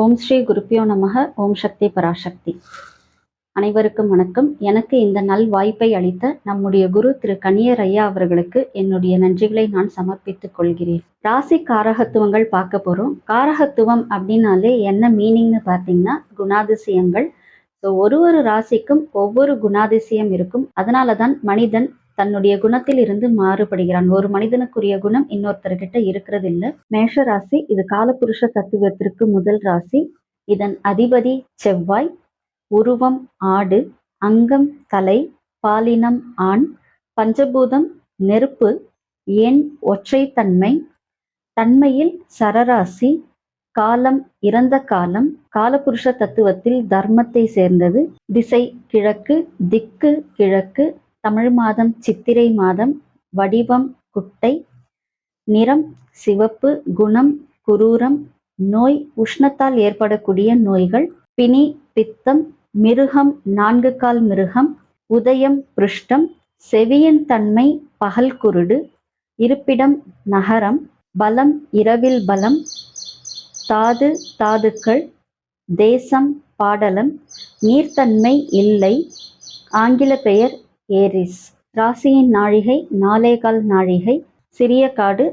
ஓம் ஸ்ரீ குருப்பியோ நமக ஓம் சக்தி பராசக்தி. அனைவருக்கும் வணக்கம். எனக்கு இந்த நல் வாய்ப்பை அளித்த நம்முடைய குரு திரு கனியர் ஐயா அவர்களுக்கு என்னுடைய நன்றிகளை நான் சமர்ப்பித்துக் கொள்கிறேன். ராசி காரகத்துவங்கள் பார்க்க போறோம். காரகத்துவம் அப்படின்னாலே என்ன மீனிங்னு பார்த்தீங்கன்னா குணாதிசயங்கள். ஸோ ஒரு ஒரு ராசிக்கும் ஒவ்வொரு குணாதிசயம் இருக்கும். அதனால தான் மனிதன் தன்னுடைய குணத்தில் இருந்து மாறுபடுகிறான். ஒரு மனிதனுக்குரிய குணம் இன்னொருத்தர்கிட்ட இருக்கிறது இல்லை மேஷ ராசி இது காலபுருஷ தத்துவத்திற்கு முதல் ராசி. இதன் அதிபதி செவ்வாய். உருவம் ஆடு. அங்கம் தலை. பாலினம் ஆண். பஞ்சபூதம் நெருப்பு. எண் ஒற்றைத்தன்மை. தன்மையில் சரராசி. காலம் இறந்த காலம். காலபுருஷ தத்துவத்தில் தர்மத்தை சேர்ந்தது. திசை கிழக்கு திக்கு கிழக்கு தமிழ் மாதம் சித்திரை மாதம் வடிவம் குட்டை நிறம் சிவப்பு குணம் குரூரம் நோய் உஷ்ணத்தால் ஏற்படக்கூடிய நோய்கள் பிணி பித்தம் மிருகம் நான்கு கால் மிருகம் உதயம் பிருஷ்டம் செவியின் தன்மை பகல் குருடு இருப்பிடம் நகரம் பலம் இரவில் பலம் தாது தாதுக்கள் தேசம் பாடலம் நீர்த்தன்மை இல்லை ஆங்கில பெயர் ஏரிஸ். ராசியின் நாழிகை நாலேகால் நாழிகை சிறிய காடு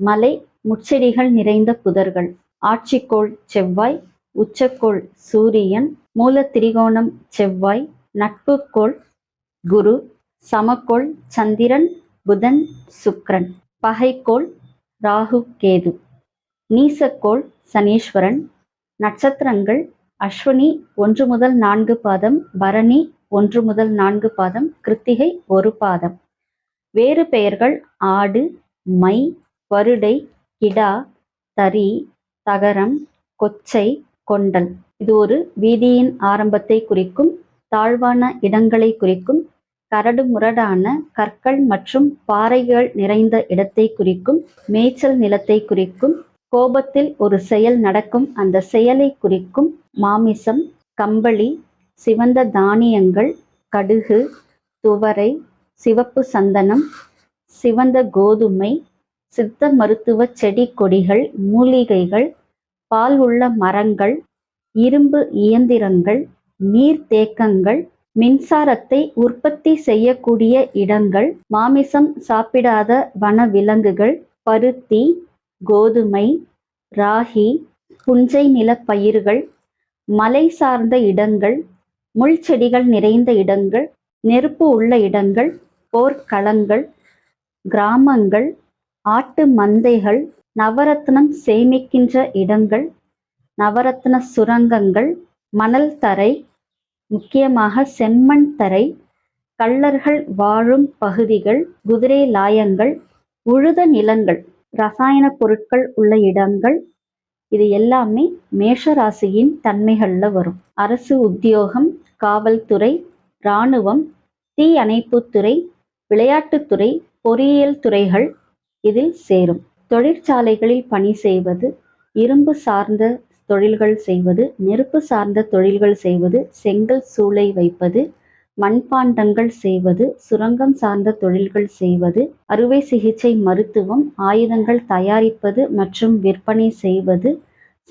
மலை முச்செடிகள் நிறைந்த புதர்கள். ஆட்சிக்கோள் செவ்வாய் உச்சக்கோள் சூரியன் மூல திரிகோணம் செவ்வாய் நட்புக்கோள் குரு சமக்கோள் சந்திரன் புதன் சுக்ரன். பகைக்கோள் ராகு கேது. நீசக்கோள் சனீஸ்வரன். நட்சத்திரங்கள் அஸ்வினி ஒன்று முதல் நான்கு பாதம் பரணி ஒன்று முதல் நான்கு பாதம் கிருத்திகை ஒரு பாதம். வேறு பெயர்கள் ஆடு மை வருடை கிடா தரி தகரம் கொச்சை கொண்டல். இது ஒரு வீதியின் ஆரம்பத்தை குறிக்கும் தாழ்வான இடங்களை குறிக்கும் கரடு முரடான கற்கள் மற்றும் பாறைகள் நிறைந்த இடத்தை குறிக்கும் மேய்ச்சல் நிலத்தை குறிக்கும் கோபத்தில் ஒரு செயல் நடக்கும் அந்த செயலை குறிக்கும் மாமிசம் கம்பளி சிவந்த தானியங்கள் கடுகு துவரை சிவப்பு சந்தனம் சிவந்த கோதுமை சித்த மருத்துவ செடி கொடிகள் மூலிகைகள் பால் உள்ள மரங்கள் இரும்பு இயந்திரங்கள் நீர்த்தேக்கங்கள் மின்சாரத்தை உற்பத்தி செய்யக்கூடிய இடங்கள் மாமிசம் சாப்பிடாத வன விலங்குகள் பருத்தி கோதுமை ராகி புஞ்சை நிலப்பயிர்கள் மலை சார்ந்த இடங்கள் முள் செடிகள் நிறைந்த இடங்கள் நெருப்பு உள்ள இடங்கள் போர்க்களங்கள் கிராமங்கள் ஆட்டு மந்தைகள் நவரத்னம் சேமிக்கின்ற இடங்கள் நவரத்ன சுரங்கங்கள் மணல் தரை முக்கியமாக செம்மண் தரை கள்ளர்கள் வாழும் பகுதிகள் குதிரை லாயங்கள் உழுத நிலங்கள் ரசாயன பொருட்கள் உள்ள இடங்கள் இது எல்லாமே மேஷராசியின் தன்மைகளில் வரும். அரசு உத்தியோகம் காவல்துறை இராணுவம் தீயணைப்புத்துறை விளையாட்டுத்துறை பொறியியல் துறைகள் இதில் சேரும். தொழிற்சாலைகளில் பணி செய்வது இரும்பு சார்ந்த தொழில்கள் செய்வது நெருப்பு சார்ந்த தொழில்கள் செய்வது செங்கல் சூளை வைப்பது மண்பாண்டங்கள் செய்வது சுரங்கம் சார்ந்த தொழில்கள் செய்வது அறுவை சிகிச்சை மருத்துவம் ஆயுதங்கள் தயாரிப்பது மற்றும் விற்பனை செய்வது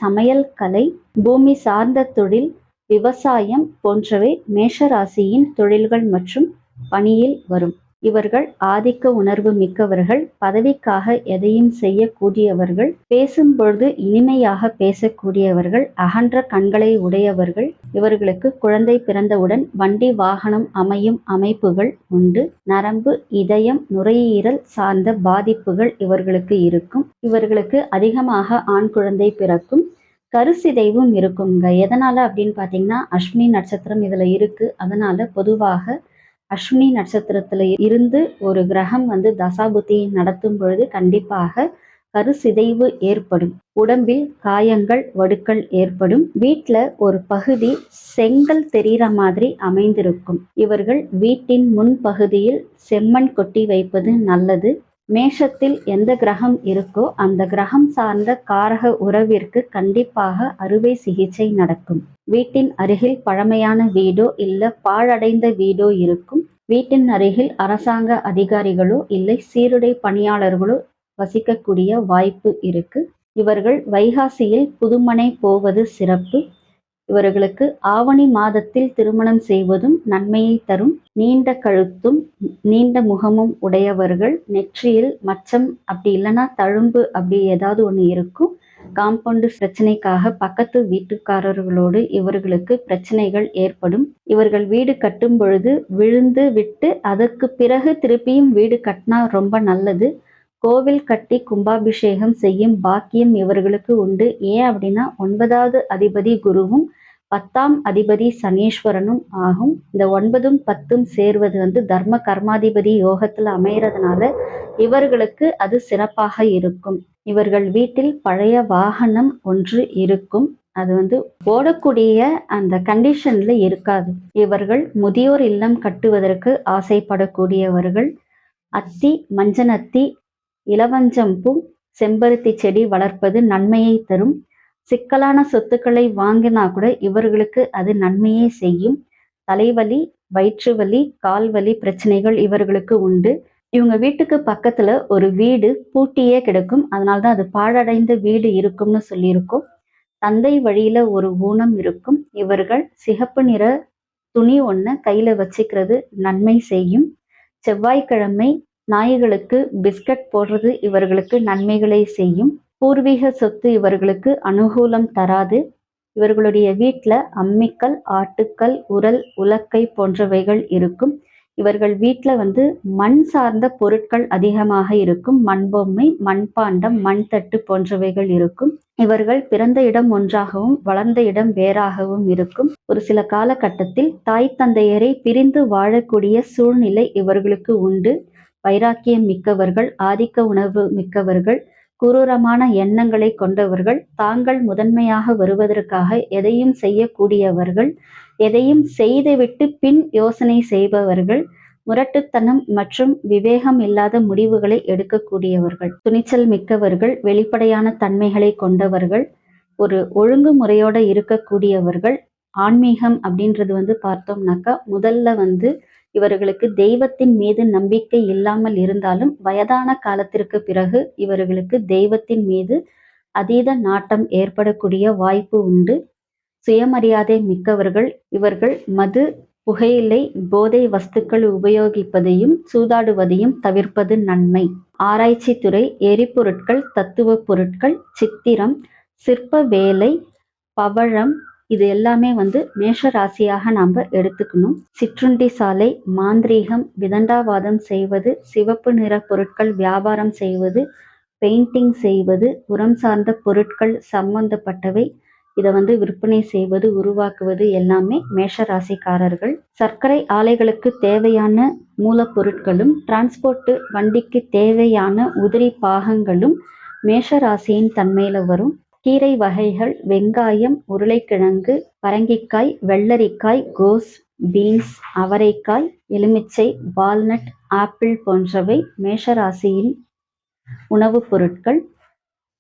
சமையல் கலை பூமி சார்ந்த தொழில் விவசாயம் போன்றவை மேஷராசியின் தொழில்கள் மற்றும் பணியில் வரும். இவர்கள் ஆதிக்க உணர்வு மிக்கவர்கள் பதவிக்காக எதையும் செய்யக்கூடியவர்கள் பேசும்பொழுது இனிமையாக பேசக்கூடியவர்கள் அகன்ற கண்களை உடையவர்கள். இவர்களுக்கு குழந்தை பிறந்தவுடன் வண்டி வாகனம் அமையும் அமைப்புகள் உண்டு. நரம்பு இதயம் நுரையீரல் சார்ந்த பாதிப்புகள் இவர்களுக்கு இருக்கும். இவர்களுக்கு அதிகமாக ஆண் குழந்தை பிறக்கும். கருசிதைவும் இருக்குங்க. எதனால அப்படின்னு பார்த்தீங்கன்னா அஸ்வினி நட்சத்திரம் இதில் இருக்கு. அதனால பொதுவாக அஸ்வினி நட்சத்திரத்துல இருந்து ஒரு கிரகம் வந்து தசாபுத்தி நடத்தும் பொழுது கண்டிப்பாக கருசிதைவு ஏற்படும். உடம்பில் காயங்கள் வடுக்கள் ஏற்படும். வீட்டில் ஒரு பகுதி செங்கல் தெரிகிற மாதிரி அமைந்திருக்கும். இவர்கள் வீட்டின் முன்பகுதியில் செம்மண் கொட்டி வைப்பது நல்லது. மேஷத்தில் எந்த கிரகம் இருக்கோ அந்த கிரகம் சார்ந்த காரக உறவிற்கு கண்டிப்பாக அறுவை சிகிச்சை நடக்கும். வீட்டின் அருகில் பழமையான வீடோ இல்ல பாழடைந்த வீடோ இருக்கும். வீட்டின் அருகில் அரசாங்க அதிகாரிகளோ இல்லை சீருடை பணியாளர்களோ வசிக்கக்கூடிய வாய்ப்பு இருக்கு. இவர்கள் வைகாசியில் புதுமனை போவது சிறப்பு. இவர்களுக்கு ஆவணி மாதத்தில் திருமணம் செய்வதும் நன்மையை தரும். நீண்ட கழுத்தும் நீண்ட முகமும் உடையவர்கள் நெற்றியில் மச்சம் அப்படி இல்லைன்னா தழும்பு அப்படி ஏதாவது ஒன்று இருக்கும். காம்பவுண்டு பிரச்சனைக்காக பக்கத்து வீட்டுக்காரர்களோடு இவர்களுக்கு பிரச்சனைகள் ஏற்படும். இவர்கள் வீடு கட்டும் பொழுது விழுந்து விட்டு அதற்கு பிறகு திருப்பியும் வீடு கட்டினா ரொம்ப நல்லது. கோவில் கட்டி கும்பாபிஷேகம் செய்யும் பாக்கியம் இவர்களுக்கு உண்டு. ஏன் அப்படின்னா ஒன்பதாவது அதிபதி குருவும் பத்தாம் அதிபதி சனீஸ்வரனும் ஆகும். இந்த ஒன்பதும் பத்தும் சேர்வது வந்து தர்ம கர்மாதிபதி யோகத்தில் அமைகிறதுனால இவர்களுக்கு அது சிறப்பாக இருக்கும். இவர்கள் வீட்டில் பழைய வாகனம் ஒன்று இருக்கும். அது வந்து ஓடக்கூடிய அந்த கண்டிஷன்ல இருக்காது. இவர்கள் முதியோர் இல்லம் கட்டுவதற்கு ஆசைப்படக்கூடியவர்கள். அத்தி மஞ்சனத்தி இளவஞ்சம்பூ செம்பருத்தி செடி வளர்ப்பது நன்மையை தரும். சிக்கலான சொத்துக்களை வாங்கினா கூட இவர்களுக்கு அது நன்மையே செய்யும். தலைவலி வயிற்று வலி கால் வலி பிரச்சனைகள் இவர்களுக்கு உண்டு. இவங்க வீட்டுக்கு பக்கத்துல ஒரு வீடு பூட்டியே கிடக்கும். அதனால்தான் அது பாழடைந்த வீடு இருக்கும்னு சொல்லியிருக்கோம். தந்தை வழியில ஒரு ஊனம் இருக்கும். இவர்கள் சிகப்பு நிற துணி ஒன்று கையில வச்சுக்கிறது நன்மை செய்யும். செவ்வாய்க்கிழமை நாய்களுக்கு பிஸ்கட் போடுறது இவர்களுக்கு நன்மைகளை செய்யும். பூர்வீக சொத்து இவர்களுக்கு அனுகூலம் தராது. இவர்களுடைய வீட்டில் அம்மிக்கல் ஆட்டுக்கல் உரல் உலக்கை போன்றவைகள் இருக்கும். இவர்கள் வீட்டில் வந்து மண் சார்ந்த பொருட்கள் அதிகமாக இருக்கும். மண்பொம்மை மண்பாண்டம் மண் தட்டு போன்றவைகள் இருக்கும். இவர்கள் பிறந்த இடம் ஒன்றாகவும் வளர்ந்த இடம் வேறாகவும் இருக்கும். ஒரு சில காலகட்டத்தில் தாய் தந்தையரை பிரிந்து வாழக்கூடிய சூழ்நிலை இவர்களுக்கு உண்டு. வைராக்கியம் மிக்கவர்கள் ஆதிக்க உணர்வு மிக்கவர்கள் குரூரமான எண்ணங்களை கொண்டவர்கள் தாங்கள் முதன்மையாக வருவதற்காக எதையும் செய்யக்கூடியவர்கள் எதையும் செய்துவிட்டு பின் யோசனை செய்பவர்கள் முரட்டுத்தனம் மற்றும் விவேகம் இல்லாத முடிவுகளை எடுக்கக்கூடியவர்கள். துணிச்சல் மிக்கவர்கள் வெளிப்படையான தன்மைகளை கொண்டவர்கள் ஒரு ஒழுங்குமுறையோடு இருக்கக்கூடியவர்கள் ஆன்மீகம் அப்படின்றது வந்து பார்த்தோம்னாக்கா முதல்ல வந்து இவர்களுக்கு தெய்வத்தின் மீது நம்பிக்கை இல்லாமல் இருந்தாலும் வயதான காலத்திற்கு பிறகு இவர்களுக்கு தெய்வத்தின் மீது அதீத நாட்டம் ஏற்படக்கூடிய வாய்ப்பு உண்டு. சுயமரியாதை மிக்கவர்கள் இவர்கள் மது புகையிலை போதை வஸ்துக்கள் உபயோகிப்பதையும் சூதாடுவதையும் தவிர்ப்பது நன்மை. ஆராய்ச்சி துறை எரிபொருட்கள் தத்துவ பொருட்கள் சித்திரம் சிற்ப வேலை பவழம் இது எல்லாமே வந்து மேஷ ராசியாக நாம் எடுத்துக்கணும். சிற்றுண்டி சாலை மாந்திரீகம் விதண்டாவாதம் செய்வது சிவப்பு நிற பொருட்கள் வியாபாரம் செய்வது பெயிண்டிங் செய்வது உரம் சார்ந்த பொருட்கள் சம்பந்தப்பட்டவை. இதை வந்து விற்பனை செய்வது உருவாக்குவது எல்லாமே மேஷ ராசிக்காரர்கள் சர்க்கரை ஆலைகளுக்கு தேவையான மூலப்பொருட்களும் டிரான்ஸ்போர்ட்டு வண்டிக்கு தேவையான உதிரி பாகங்களும் மேஷ ராசியின் தன்மையில வரும். கீரை வகைகள் வெங்காயம் உருளைக்கிழங்கு பரங்கிக்காய் வெள்ளரிக்காய் கோஸ் பீன்ஸ் அவரைக்காய் எலுமிச்சை வால்நட் ஆப்பிள் போன்றவை மேஷராசியின் உணவுப் பொருட்கள்.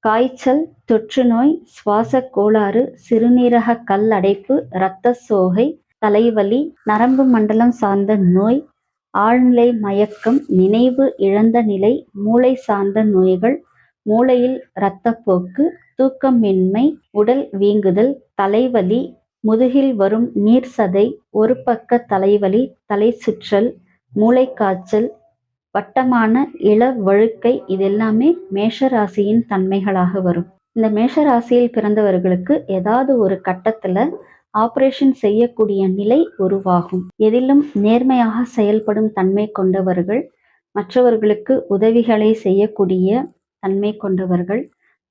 காய்ச்சல் தொற்றுநோய் சுவாச கோளாறு சிறுநீரக கல் அடைப்பு இரத்த சோகை தலைவலி நரம்பு மண்டலம் சார்ந்த நோய் ஆழ்நிலை மயக்கம் நினைவு இழந்த நிலை மூளை சார்ந்த நோய்கள் மூளையில் இரத்தப்போக்கு தூக்கமின்மை உடல் வீங்குதல் தலைவலி முதுகில் வரும் நீர் சதை ஒரு பக்க தலைவலி தலை சுற்றல் மூளைக்காய்ச்சல் வட்டமான இள வழுக்கை இதெல்லாமே மேஷராசியின் தன்மைகளாக வரும். இந்த மேஷராசியில் பிறந்தவர்களுக்கு ஏதாவது ஒரு கட்டத்துல ஆபரேஷன் செய்யக்கூடிய நிலை உருவாகும். எதிலும் நேர்மையாக செயல்படும் தன்மை கொண்டவர்கள் மற்றவர்களுக்கு உதவிகளை செய்யக்கூடிய தன்மை கொண்டவர்கள்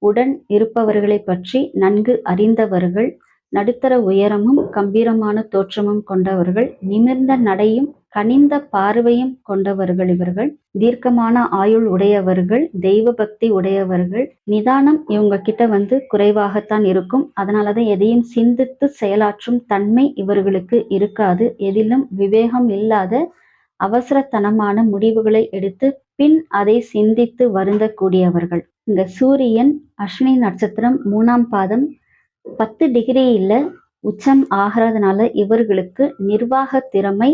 உடன் இருப்பவர்களை பற்றி நன்கு அறிந்தவர்கள் நடுத்தர உயரமும் கம்பீரமான தோற்றமும் கொண்டவர்கள் நிமிர்ந்த நடையும் கனிந்த பார்வையும் கொண்டவர்கள் இவர்கள். தீர்க்கமான ஆயுள் உடையவர்கள் தெய்வ பக்தி உடையவர்கள். நிதானம் இவங்க கிட்ட வந்து குறைவாகத்தான் இருக்கும். அதனாலதான் எதையும் சிந்தித்து செயலாற்றும் தன்மை இவர்களுக்கு இருக்காது. எதிலும் விவேகம் இல்லாத அவசரத்தனமான முடிவுகளை எடுத்து பின் அதை சிந்தித்து வருந்தக்கூடியவர்கள். இந்த சூரியன் அஸ்வினி நட்சத்திரம் மூணாம் பாதம் பத்து டிகிரியில் உச்சம் ஆகிறதுனால இவர்களுக்கு நிர்வாக திறமை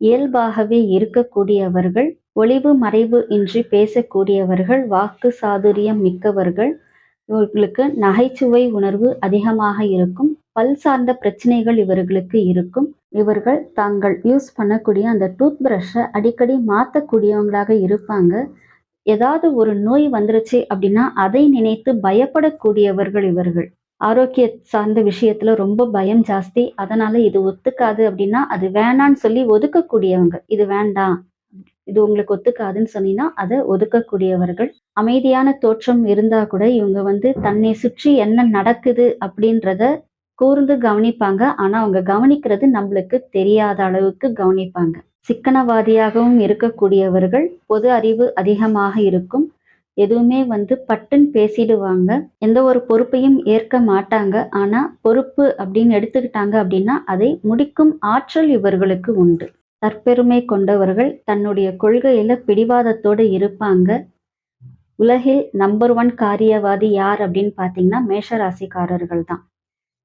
இயல்பாகவே இருக்கக்கூடியவர்கள் ஒளிவு மறைவு இன்றி பேசக்கூடியவர்கள் வாக்கு சாதுரியம் மிக்கவர்கள் இவர்களுக்கு நகைச்சுவை உணர்வு அதிகமாக இருக்கும் பல் சார்ந்த பிரச்சனைகள் இவர்களுக்கு இருக்கும். இவர்கள் தாங்கள் யூஸ் பண்ணக்கூடிய அந்த டூத் பிரஷ்ஷை அடிக்கடி மாற்றக்கூடியவங்களாக இருப்பாங்க. ஏதாவது ஒரு நோய் வந்துருச்சு அப்படின்னா அதை நினைத்து பயப்படக்கூடியவர்கள் இவர்கள். ஆரோக்கிய சார்ந்த விஷயத்துல ரொம்ப பயம் ஜாஸ்தி. அதனால இது ஒத்துக்காது அப்படின்னா அது வேணான்னு சொல்லி ஒதுக்கக்கூடியவங்க. இது வேண்டாம். இது உங்களுக்கு ஒத்துக்காதுன்னு சொன்னீங்கன்னா அதை ஒதுக்கக்கூடியவர்கள் அமைதியான தோற்றம் இருந்தா கூட இவங்க வந்து தன்னை சுற்றி என்ன நடக்குது அப்படின்றத கூர்ந்து கவனிப்பாங்க. ஆனா அவங்க கவனிக்கிறது நம்மளுக்கு தெரியாத அளவுக்கு கவனிப்பாங்க. சிக்கனவாதியாகவும் இருக்கக்கூடியவர்கள் பொது அறிவு அதிகமாக இருக்கும். எதுவுமே வந்து பட்டுன்னு பேசிடுவாங்க. எந்த ஒரு பொறுப்பையும் ஏற்க மாட்டாங்க. ஆனா பொறுப்பு அப்படின்னு எடுத்துக்கிட்டாங்க அப்படின்னா அதை முடிக்கும் ஆற்றல் இவர்களுக்கு உண்டு. தற்பெருமை கொண்டவர்கள் தன்னுடைய கொள்கையில பிடிவாதத்தோடு இருப்பாங்க. உலகில் நம்பர் ஒன் காரியவாதி யார் அப்படின்னு பார்த்தீங்கன்னா மேஷராசிக்காரர்கள் தான்.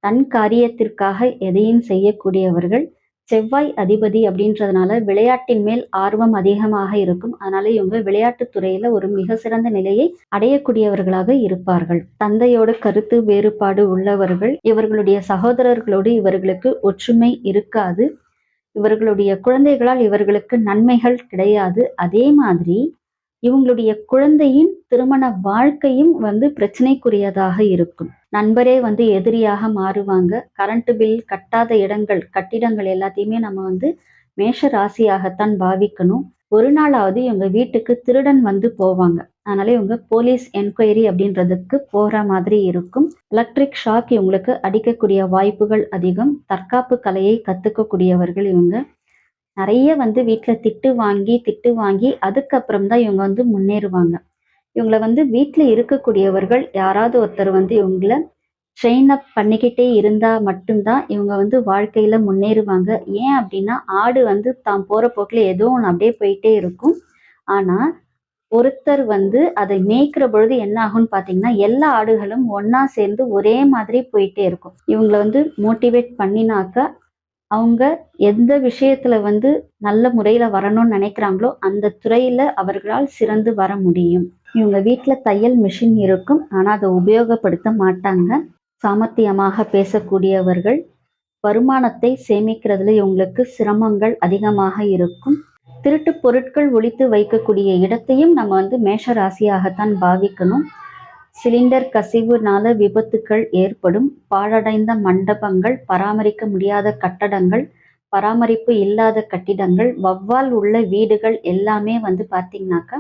தன் காரியத்திற்காக எதையும் செய்யக்கூடியவர்கள். செவ்வாய் அதிபதி அப்படின்றதுனால விளையாட்டின் மேல் ஆர்வம் அதிகமாக இருக்கும். அதனால இவங்க விளையாட்டு துறையில ஒரு மிக சிறந்த நிலையை அடையக்கூடியவர்களாக இருப்பார்கள். தந்தையோட கருத்து வேறுபாடு உள்ளவர்கள். இவர்களுடைய சகோதரர்களோடு இவர்களுக்கு ஒற்றுமை இருக்காது. இவர்களுடைய குழந்தைகளால் இவர்களுக்கு நன்மைகள் கிடையாது. அதே மாதிரி இவங்களுடைய குழந்தையின் திருமண வாழ்க்கையும் வந்து பிரச்சனைக்குரியதாக இருக்கும். நண்பரே வந்து எதிரியாக மாறுவாங்க. கரண்ட் பில் கட்டாத இடங்கள் கட்டிடங்கள் எல்லாத்தையுமே நம்ம வந்து மேஷ ராசியாகத்தான் பாவிக்கணும். ஒரு நாளாவது இவங்க வீட்டுக்கு திருடன் வந்து போவாங்க. அதனால இவங்க போலீஸ் என்கொயரி அப்படின்றதுக்கு போகிற மாதிரி இருக்கும். எலக்ட்ரிக் ஷாக் இவங்களுக்கு அடிக்கக்கூடிய வாய்ப்புகள் அதிகம். தற்காப்பு கலையை கத்துக்கக்கூடியவர்கள் இவங்க. நிறைய வந்து வீட்டில் திட்டு வாங்கி திட்டு வாங்கி அதுக்கப்புறம் தான் இவங்க வந்து முன்னேறுவாங்க. இவங்களை வந்து வீட்டில் இருக்கக்கூடியவர்கள் யாராவது ஒருத்தர் வந்து இவங்கள ட்ரெயின் அப் பண்ணிக்கிட்டே இருந்தா மட்டும்தான் இவங்க வந்து வாழ்க்கையில முன்னேறுவாங்க. ஏன் அப்படின்னா ஆடு வந்து தான் போற போக்கில் ஏதோ ஒன்று அப்படியே போயிட்டே இருக்கும். ஆனால் ஒருத்தர் வந்து அதை மேய்க்கிற பொழுது என்ன ஆகும்னு பார்த்தீங்கன்னா எல்லா ஆடுகளும் ஒன்னா சேர்ந்து ஒரே மாதிரி போயிட்டே இருக்கும். இவங்களை வந்து மோட்டிவேட் பண்ணினாக்க அவங்க எந்த விஷயத்துல வந்து நல்ல முறையில வரணும்னு நினைக்கிறாங்களோ அந்த துறையில அவர்களால் சிறந்து வர முடியும். இவங்க வீட்டில் தையல் மிஷின் இருக்கும். ஆனால் அதை உபயோகப்படுத்த மாட்டாங்க. சாமர்த்தியமாக பேசக்கூடியவர்கள். வருமானத்தை சேமிக்கிறதுல இவங்களுக்கு சிரமங்கள் அதிகமாக இருக்கும். திருட்டு பொருட்கள் ஒழித்து வைக்கக்கூடிய இடத்தையும் நம்ம வந்து மேஷ ராசியாகத்தான் பாவிக்கணும். சிலிண்டர் கசிவுனால விபத்துக்கள் ஏற்படும். பாழடைந்த மண்டபங்கள் பராமரிக்க முடியாத கட்டடங்கள் பராமரிப்பு இல்லாத கட்டிடங்கள் வவ்வால் உள்ள வீடுகள் எல்லாமே வந்து பார்த்தீங்கன்னாக்கா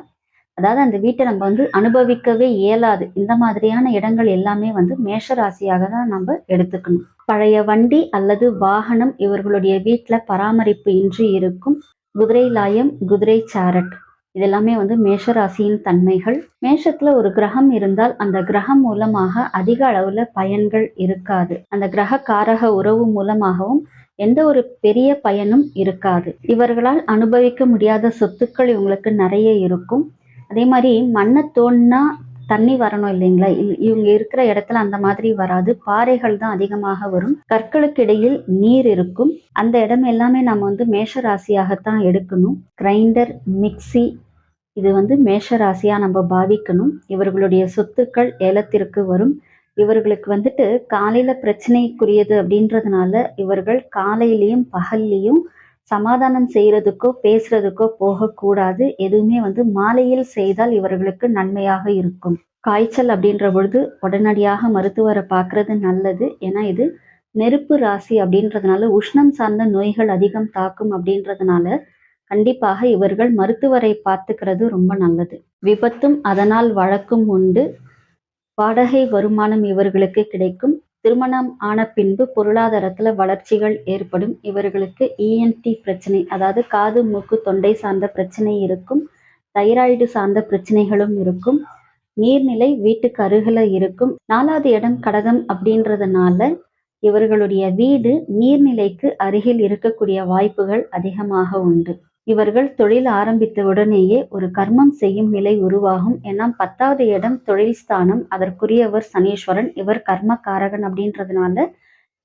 அதாவது அந்த வீட்டை நம்ம வந்து அனுபவிக்கவே இயலாது. இந்த மாதிரியான இடங்கள் எல்லாமே வந்து மேஷ ராசியாக தான் நம்ம எடுத்துக்கணும். பழைய வண்டி அல்லது வாகனம் இவர்களுடைய வீட்டில் பராமரிப்பு இன்றி இருக்கும். குதிரை லாயம் குதிரை சாரட். இதெல்லாமே வந்து மேஷராசியின் தன்மைகள். மேஷத்துல ஒரு கிரகம் இருந்தால் அந்த கிரகம் மூலமாக அதிக அளவுல பயன்கள் இருக்காது. அந்த கிரக காரக உறவு மூலமாகவும் எந்த ஒரு பெரிய பயனும் இருக்காது. இவர்களால் அனுபவிக்க முடியாத சொத்துக்கள் இவங்களுக்கு நிறைய இருக்கும். அதே மாதிரி மண்ணை தோண்டினா தண்ணி வரணும் இல்லைங்களா? இவங்க இருக்கிற இடத்துல அந்த மாதிரி வராது. பாறைகள் தான் அதிகமாக வரும். கற்களுக்கு இடையில் நீர் இருக்கும். அந்த இடம் எல்லாமே நம்ம வந்து மேஷ ராசியாகத்தான் எடுக்கணும். கிரைண்டர் மிக்சி இது வந்து மேஷ ராசியா நம்ம பாவிக்கணும். இவர்களுடைய சொத்துக்கள் ஏலத்திற்கு வரும். இவர்களுக்கு வந்துட்டு காலையில பிரச்சனைக்குரியது அப்படின்றதுனால இவர்கள் காலையிலையும் பகல்லையும் சமாதானம் செய்யறதுக்கோ பேசுறதுக்கோ போகக்கூடாது. எதுவுமே வந்து மாலையில் செய்தால் இவர்களுக்கு நன்மையாக இருக்கும். காய்ச்சல் அப்படின்ற பொழுது உடனடியாக மருத்துவரை பார்க்கறது நல்லது. ஏன்னா இது நெருப்பு ராசி அப்படின்றதுனால உஷ்ணம் சார்ந்த நோய்கள் அதிகம் தாக்கும் அப்படின்றதுனால கண்டிப்பாக இவர்கள் மருத்துவரை பார்த்துக்கிறது ரொம்ப நல்லது. விபத்தும் அதனால் வழக்கும் உண்டு. வாடகை வருமானம் இவர்களுக்கு கிடைக்கும். திருமணம் ஆன பின்பு பொருளாதாரத்துல வளர்ச்சிகள் ஏற்படும். இவர்களுக்கு இஎன்டி பிரச்சனை அதாவது காது மூக்கு தொண்டை சார்ந்த பிரச்சனை இருக்கும். தைராய்டு சார்ந்த பிரச்சனைகளும் இருக்கும். நீர்நிலை வீட்டுக்கு அருகில இருக்கும். நாலாவது இடம் கடகம் அப்படின்றதுனால இவர்களுடைய வீடு நீர்நிலைக்கு அருகில் இருக்கக்கூடிய வாய்ப்புகள் அதிகமாக உண்டு. இவர்கள் தொழில் ஆரம்பித்த உடனேயே ஒரு கர்மம் செய்யும் நிலை உருவாகும். ஏன்னா பத்தாவது இடம் தொழில் ஸ்தானம். அதற்குரியவர் சனீஸ்வரன். இவர் கர்மக்காரகன் அப்படின்றதுனால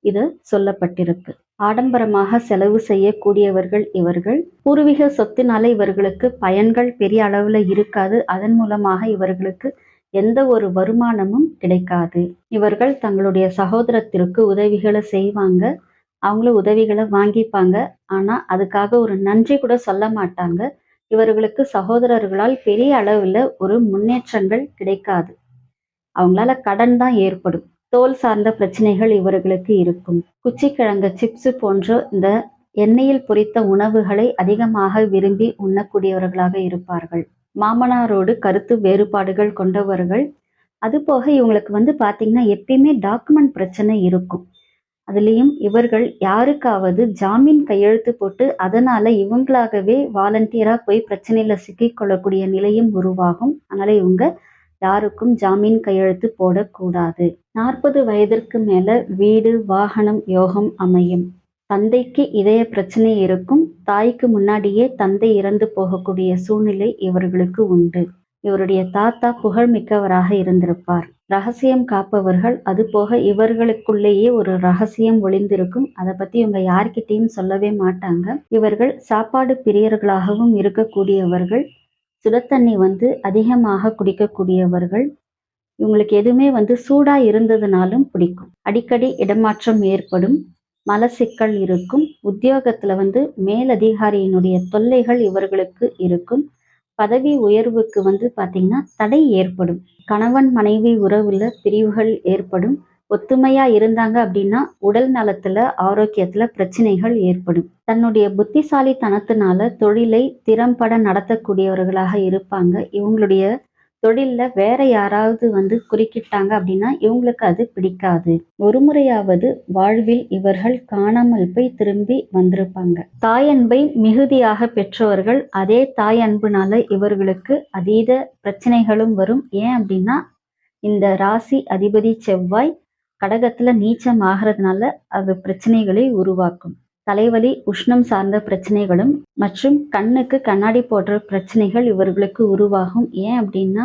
இது சொல்லப்பட்டிருக்கு. ஆடம்பரமாக செலவு செய்யக்கூடியவர்கள் இவர்கள். பூர்வீக சொத்தினால இவர்களுக்கு பயன்கள் பெரிய அளவுல இருக்காது. அதன் மூலமாக இவர்களுக்கு எந்த ஒரு வருமானமும் கிடைக்காது. இவர்கள் தங்களுடைய சகோதரத்திற்கு உதவிகளை செய்வாங்க. அவங்களும் உதவிகளை வாங்கிப்பாங்க. ஆனா அதுக்காக ஒரு நன்றி கூட சொல்ல மாட்டாங்க. இவர்களுக்கு சகோதரர்களால் பெரிய அளவுல ஒரு முன்னேற்றங்கள் கிடைக்காது. அவங்களால கடன் தான் ஏற்படும். தோல் சார்ந்த பிரச்சனைகள் இவர்களுக்கு இருக்கும். குச்சிக்கிழங்கு சிப்ஸ் போன்ற இந்த எண்ணெயில் பொரித்த உணவுகளை அதிகமாக விரும்பி உண்ணக்கூடியவர்களாக இருப்பார்கள். மாமனாரோடு கருத்து வேறுபாடுகள் கொண்டவர்கள். அதுபோக இவங்களுக்கு வந்து பார்த்தீங்கன்னா எப்பயுமே டாக்குமெண்ட் பிரச்சனை இருக்கும். அதுலேயும் இவர்கள் யாருக்காவது ஜாமீன் கையெழுத்து போட்டு அதனால இவங்களாகவே வாலண்டியரா போய் பிரச்சனையில சிக்கிக்கொள்ளக்கூடிய நிலையும் உருவாகும். அதனால இவங்க யாருக்கும் ஜாமீன் கையெழுத்து போடக்கூடாது. நாற்பது வயதிற்கு மேல வீடு வாகனம் யோகம் அமையும். தந்தைக்கு இதய பிரச்சனை இருக்கும். தாய்க்கு முன்னாடியே தந்தை இறந்து போகக்கூடிய சூழ்நிலை இவர்களுக்கு உண்டு. இவருடைய தாத்தா புகழ்மிக்கவராக இருந்திருப்பார். ரகசியம் காப்பவர்கள் அது போக இவர்களுக்குள்ளேயே ஒரு ரகசியம் ஒளிந்திருக்கும். அதை பத்தி இவங்க யார்கிட்டையும் சொல்லவே மாட்டாங்க. இவர்கள் சாப்பாடு பிரியர்களாகவும் இருக்கக்கூடியவர்கள் சுடத்தண்ணி வந்து அதிகமாக குடிக்கக்கூடியவர்கள். இவங்களுக்கு எதுவுமே வந்து சூடா இருந்ததுனாலும் பிடிக்கும். அடிக்கடி இடமாற்றம் ஏற்படும். மலசிக்கல் இருக்கும். உத்தியோகத்துல வந்து மேலதிகாரியினுடைய தொல்லைகள் இவர்களுக்கு இருக்கும். பதவி உயர்வுக்கு வந்து பார்த்தீங்கன்னா தடை ஏற்படும். கணவன் மனைவி உறவுல பிரிவுகள் ஏற்படும். ஒத்துமையா இருந்தாங்க அப்படின்னா உடல் நலத்துல ஆரோக்கியத்துல பிரச்சனைகள் ஏற்படும். தன்னுடைய புத்திசாலித்தனத்தினால தொழிலை திறம்பட நடத்தக்கூடியவர்களாக இருப்பாங்க. இவங்களுடைய தொழில்ல வேற யாராவது வந்து குறுக்கிட்டாங்க அப்படின்னா இவங்களுக்கு அது பிடிக்காது. ஒரு முறையாவது வாழ்வில் இவர்கள் காணாமல் போய் திரும்பி வந்திருப்பாங்க. தாயன்பை மிகுதியாக பெற்றவர்கள் அதே தாய் அன்புனால இவர்களுக்கு அதீத பிரச்சனைகளும் வரும். ஏன் அப்படின்னா இந்த ராசி அதிபதி செவ்வாய் கடகத்துல நீச்சம் ஆகிறதுனால அது பிரச்சனைகளை உருவாக்கும். தலைவலி உஷ்ணம் சார்ந்த பிரச்சனைகளும் மற்றும் கண்ணுக்கு கண்ணாடி போன்ற பிரச்சனைகள் இவர்களுக்கு உருவாகும். ஏன் அப்படின்னா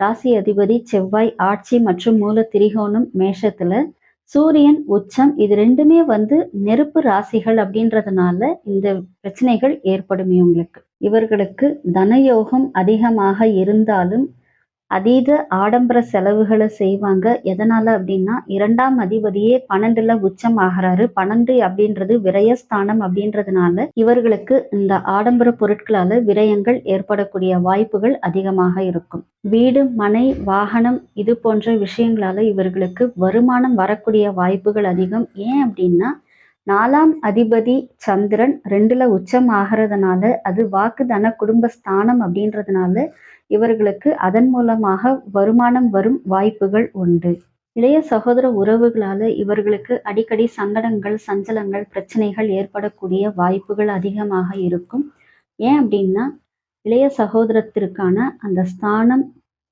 ராசி அதிபதி செவ்வாய் ஆட்சி மற்றும் மூல திரிகோணம் மேஷத்துல சூரியன் உச்சம் இது ரெண்டுமே வந்து நெருப்பு ராசிகள் அப்படின்றதுனால இந்த பிரச்சனைகள் ஏற்படும் இவங்களுக்கு இவர்களுக்கு தனயோகம் அதிகமாக இருந்தாலும் அதீத ஆடம்பர செலவுகளை செய்வாங்க. எதனால அப்படின்னா இரண்டாம் அதிபதியே பன்னெண்டுல உச்சம் ஆகிறாரு. பன்னெண்டு அப்படின்றது விரயஸ்தானம் அப்படின்றதுனால இவர்களுக்கு இந்த ஆடம்பர பொருட்களால விரயங்கள் ஏற்படக்கூடிய வாய்ப்புகள் அதிகமாக இருக்கும். வீடு மனை வாகனம் இது போன்ற விஷயங்களால இவர்களுக்கு வருமானம் வரக்கூடிய வாய்ப்புகள் அதிகம். ஏன் அப்படின்னா நாலாம் அதிபதி சந்திரன் ரெண்டுல உச்சம் ஆகிறதுனால அது வாக்குதான குடும்ப ஸ்தானம் அப்படின்றதுனால இவர்களுக்கு அதன் மூலமாக வருமானம் வரும் வாய்ப்புகள் உண்டு. இளைய சகோதர உறவுகளால இவர்களுக்கு அடிக்கடி சங்கடங்கள் சஞ்சலங்கள் பிரச்சனைகள் ஏற்படக்கூடிய வாய்ப்புகள் அதிகமாக இருக்கும். ஏன் அப்படின்னா இளைய சகோதரத்திற்கான அந்த ஸ்தானம்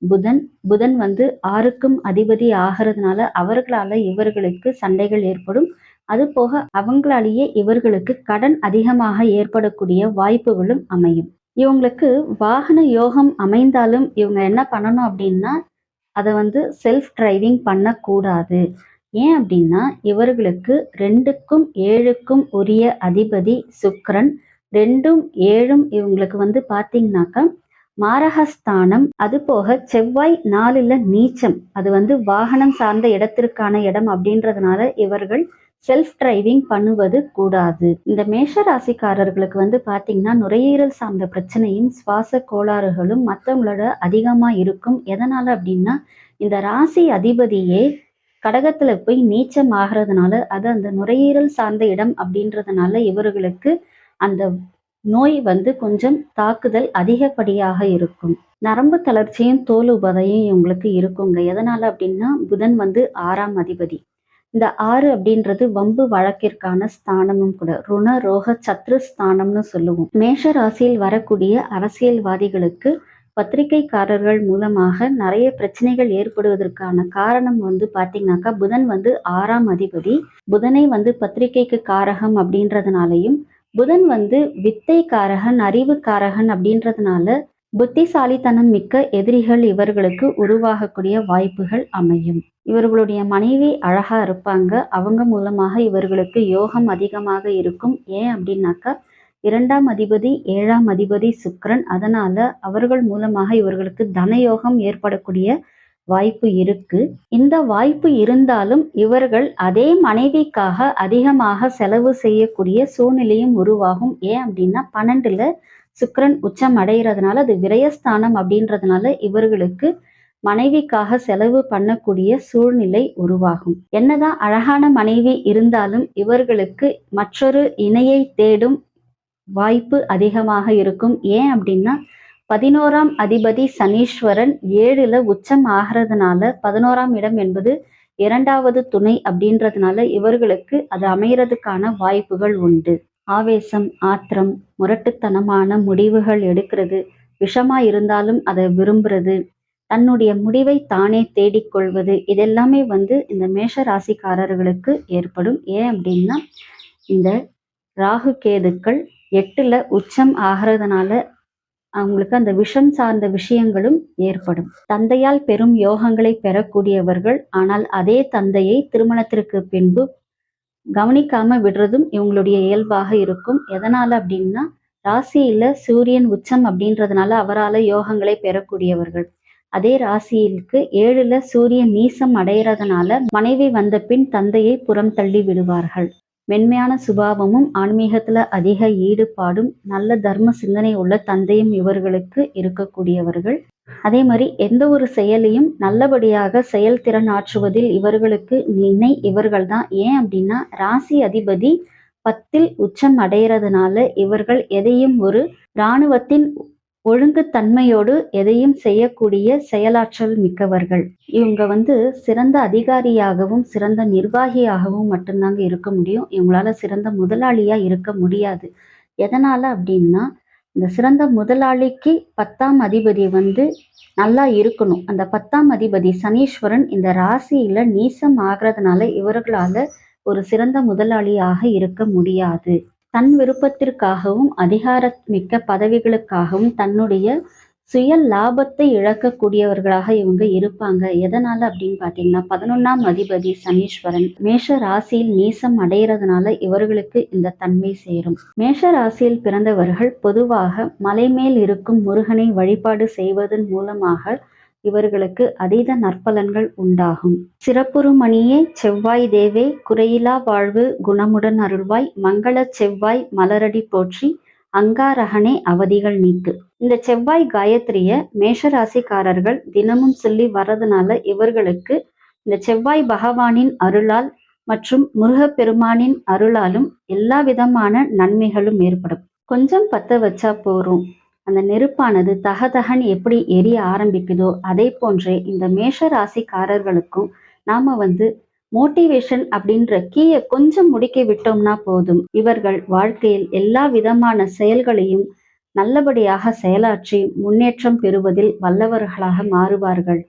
புதன். புதன் வந்து ஆறுக்கும் அதிபதி ஆகிறதுனால அவர்களால இவர்களுக்கு சண்டைகள் ஏற்படும். அது போக அவங்களாலேயே இவர்களுக்கு கடன் அதிகமாக ஏற்படக்கூடிய வாய்ப்புகளும் அமையும். இவங்களுக்கு வாகன யோகம் அமைந்தாலும் இவங்க என்ன பண்ணணும் அப்படின்னா அதை வந்து செல்ஃப் டிரைவிங் பண்ணக்கூடாது. ஏன் அப்படின்னா இவர்களுக்கு ரெண்டுக்கும் ஏழுக்கும் உரிய அதிபதி சுக்கரன் ரெண்டும் ஏழும் இவங்களுக்கு வந்து பார்த்தீங்கன்னாக்கா மாரகஸ்தானம் அது போக செவ்வாய் நாலுல நீச்சம் அது வந்து வாகனம் சார்ந்த இடத்திற்கான இடம் அப்படின்றதுனால இவர்கள் செல்ஃப் டிரைவிங் பண்ணுவது கூடாது. இந்த மேஷ ராசிக்காரர்களுக்கு வந்து பாத்தீங்கன்னா நுரையீரல் சார்ந்த பிரச்சனையும் சுவாச கோளாறுகளும் மற்றவங்களோட அதிகமா இருக்கும். எதனால அப்படின்னா இந்த ராசி அதிபதியே கடகத்துல போய் நீச்சம் ஆகிறதுனால அது அந்த நுரையீரல் சார்ந்த இடம் அப்படின்றதுனால இவர்களுக்கு அந்த நோய் வந்து கொஞ்சம் தாக்குதல் அதிகப்படியாக இருக்கும். நரம்பு தளர்ச்சியும் தோல் உபதையும் இவங்களுக்கு இருக்குங்க. எதனால அப்படின்னா புதன் வந்து ஆறாம் அதிபதி. இந்த ஆறு அப்படின்றது வம்பு வழக்கிற்கான ஸ்தானமும் கூட. ருண ரோக சத்ரு ஸ்தானம்னு சொல்லுவோம். மேஷ ராசியில் வரக்கூடிய அரசியல்வாதிகளுக்கு பத்திரிகைக்காரர்கள் மூலமாக நிறைய பிரச்சனைகள் ஏற்படுவதற்கான காரணம் வந்து பாத்தீங்கன்னாக்கா புதன் வந்து ஆறாம் அதிபதி. புதனை வந்து பத்திரிகைக்கு காரகம் அப்படின்றதுனாலையும் புதன் வந்து வித்தை காரகன் அறிவு காரகன் அப்படின்றதுனால புத்திசாலித்தனம் மிக்க எதிரிகள் இவர்களுக்கு உருவாகக்கூடிய வாய்ப்புகள் அமையும். இவர்களுடைய மனைவி அழகா இருப்பாங்க. அவங்க மூலமாக இவர்களுக்கு யோகம் அதிகமாக இருக்கும். ஏன் அப்படின்னாக்கா இரண்டாம் அதிபதி ஏழாம் அதிபதி சுக்ரன் அதனால அவர்கள் மூலமாக இவர்களுக்கு தனயோகம் ஏற்படக்கூடிய வாய்ப்பு இருக்கு. இந்த வாய்ப்பு இருந்தாலும் இவர்கள் அதே மனைவிக்காக அதிகமாக செலவு செய்யக்கூடிய சூழ்நிலையும் உருவாகும். ஏன் அப்படின்னா பன்னெண்டுல சுக்கரன் உச்சம் அடைகிறதுனால அது விரயஸ்தானம் அப்படின்றதுனால இவர்களுக்கு மனைவிக்காக செலவு பண்ணக்கூடிய சூழ்நிலை உருவாகும். என்னதான் அழகான மனைவி இருந்தாலும் இவர்களுக்கு மற்றொரு இணையை தேடும் வாய்ப்பு அதிகமாக இருக்கும். ஏன் அப்படின்னா பதினோராம் அதிபதி சனீஸ்வரன் ஏழுல உச்சம் ஆகிறதுனால பதினோராம் இடம் என்பது இரண்டாவது துணை அப்படின்றதுனால இவர்களுக்கு அது அமைகிறதுக்கான வாய்ப்புகள் உண்டு. ஆவேசம் ஆத்திரம் முரட்டுத்தனமான முடிவுகள் எடுக்கிறது. விஷமா இருந்தாலும் அதை விரும்புறது. தன்னுடைய முடிவை தானே தேடிக்கொள்வது இதெல்லாமே வந்து இந்த மேஷ ராசிக்காரர்களுக்கு ஏற்படும். ஏன் அப்படின்னா இந்த ராகு கேதுக்கள் எட்டுல உச்சம் ஆகிறதுனால அவங்களுக்கு அந்த விஷம் சார்ந்த விஷயங்களும் ஏற்படும். தந்தையால் பெரும் யோகங்களை பெறக்கூடியவர்கள் ஆனால் அதே தந்தையை திருமணத்திற்கு பின்பு கவனிக்காம விடுறதும் இவங்களுடைய இயல்பாக இருக்கும். எதனால அப்படின்னா ராசியில சூரியன் உச்சம் அப்படின்றதுனால அவரால் யோகங்களை பெறக்கூடியவர்கள். அதே ராசியிலுக்கு ஏழுல சூரியன் நீசம் அடைகிறதுனால மனைவி வந்த பின் தந்தையை புறம் தள்ளி விடுவார்கள். மென்மையான சுபாவமும் ஆன்மீகத்துல அதிக ஈடுபாடும் நல்ல தர்ம சிந்தனை உள்ள தந்தையும் இவர்களுக்கு இருக்கக்கூடியவர்கள். அதே மாதிரி எந்த ஒரு செயலையும் நல்லபடியாக செயல்திறன் ஆற்றுவதில் இவர்களுக்கு இணை இவர்கள் தான் ஏன் அப்படின்னா ராசி அதிபதி பத்தில் உச்சம் அடைகிறதுனால இவர்கள் எதையும் ஒரு இராணுவத்தின் ஒழுங்கு தன்மையோடு எதையும் செய்யக்கூடிய செயலாற்றல் மிக்கவர்கள். இவங்க வந்து சிறந்த அதிகாரியாகவும் சிறந்த நிர்வாகியாகவும் மட்டும்தாங்க இருக்க முடியும். இவங்களால சிறந்த முதலாளியா இருக்க முடியாது. எதனால அப்படின்னா இந்த சிறந்த முதலாளிக்கு பத்தாம் அதிபதி வந்து நல்லா இருக்கணும். அந்த பத்தாம் அதிபதி சனீஸ்வரன் இந்த ராசியில நீசம் ஆகிறதுனால இவர்களால ஒரு சிறந்த முதலாளியாக இருக்க முடியாது. தன் விருப்பத்திற்காகவும் அதிகாரமிக்க பதவிகளுக்காகவும் தன்னுடைய சுய லாபத்தை இழக்கக்கூடியவர்களாக இவங்க இருப்பாங்க. எதனால அப்படின்னு பாத்தீங்கன்னா பதினொன்னாம் அதிபதி சனீஸ்வரன் மேஷ ராசியில் நீசம் அடைகிறதுனால இவர்களுக்கு இந்த தன்மை சேரும். மேஷ ராசியில் பிறந்தவர்கள் பொதுவாக மலை மேல் இருக்கும் முருகனை வழிபாடு செய்வதன் மூலமாக இவர்களுக்கு அதீத நற்பலன்கள் உண்டாகும். சிறப்புறுமணியே செவ்வாய் தேவே குறையிலா வாழ்வு குணமுடன் அருள்வாய் மங்கள செவ்வாய் மலரடி போற்றி அங்காரகனே அவதிகள் நீக்கு. இந்த செவ்வாய் காயத்ரிய மேஷராசிக்காரர்கள் தினமும் சொல்லி வர்றதுனால இவர்களுக்கு இந்த செவ்வாய் பகவானின் அருளால் மற்றும் முருகப்பெருமானின் அருளாலும் எல்லா விதமான நன்மைகளும் ஏற்படும். கொஞ்சம் பத்த வச்சா போறோம் அந்த நெருப்பானது தகதகன் எப்படி எரிய ஆரம்பிக்குதோ அதே போன்றே இந்த மேஷ ராசிக்காரர்களுக்கும் நாம வந்து மோட்டிவேஷன் அப்படின்ற கீயை கொஞ்சம் முடிக்க விட்டோம்னா போதும். இவர்கள் வாழ்க்கையில் எல்லா விதமான செயல்களையும் நல்லபடியாக செயலாற்றி முன்னேற்றம் பெறுவதில் வல்லவர்களாக மாறுவார்கள்.